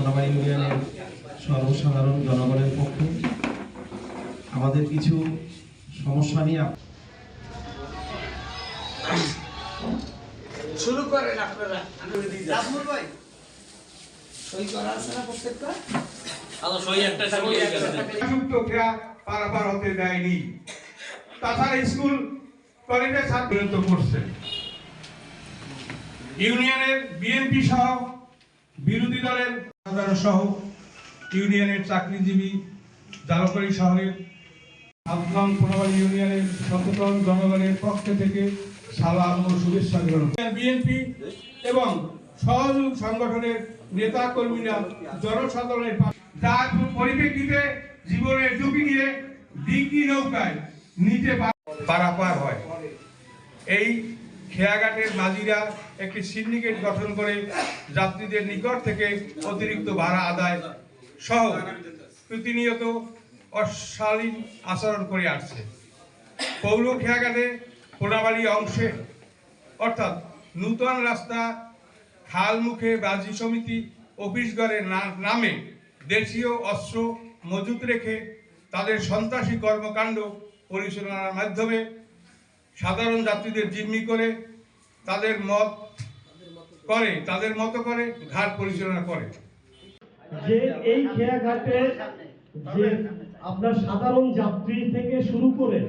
ইউনিয়নের সর্বসাধারণ জনগণের পক্ষে আমাদের কিছু সমস্যা নিয়ে শুরু করেন আপনারা। ভাই সই করা আছে না প্রত্যেকটা? সই একটা যুক্ত ক্রিয়া পারাপার হতে দেয়নি। তাছাড়া স্কুল কলেজে করছে। ইউনিয়নের বিএনপি সহ বিরোধী দলের সহ ইউনিয়নের চাকরিজীবী জালকারি শহরের আফগান কোনাবাড়ি ইউনিয়নের সচেতন জনগণের পক্ষ থেকে সালাম ও শুভেচ্ছা গ্রহণ বিএনপি এবং সহযোগ সংগঠনের নেতা কর্মীরা জনসাধারণের যার পরিপ্রেক্ষিতে জীবনের ঝুঁকি নিয়ে ডিঙ্গি নৌকায় নিচে পারাপার হয়। এই খেয়াঘাটের মাঝিরা একটি সিন্ডিকেট গঠন করে যাত্রীদের নিকট থেকে অতিরিক্ত ভাড়া আদায় সহ প্রতিনিয়ত অশালীন আচরণ করে আসছে। পৌর খেয়াঘাটে পোড়াবাড়ি অংশে, অর্থাৎ নূতন রাস্তা, খাল মুখে বাজি সমিতি অফিসঘরের না- নামে দেশীয় অস্ত্র মজুত রেখে তাদের সন্ত্রাসী কর্মকাণ্ড পরিচালনার মাধ্যমে সাধারণ যাত্রীদের জিম্মি করে, তাদের মত করে, তাদের মতো করে, ঘাট পরিচালনা করে। যে এই খেয়াঘাটে যে আপনার সাধারণ যাত্রী থেকে শুরু করে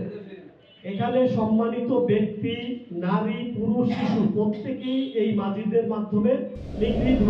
এখানে সম্মানিত ব্যক্তি, নারী, পুরুষ, শিশু প্রত্যেকেই এই মাঝিদের মাধ্যমে নিগৃহীত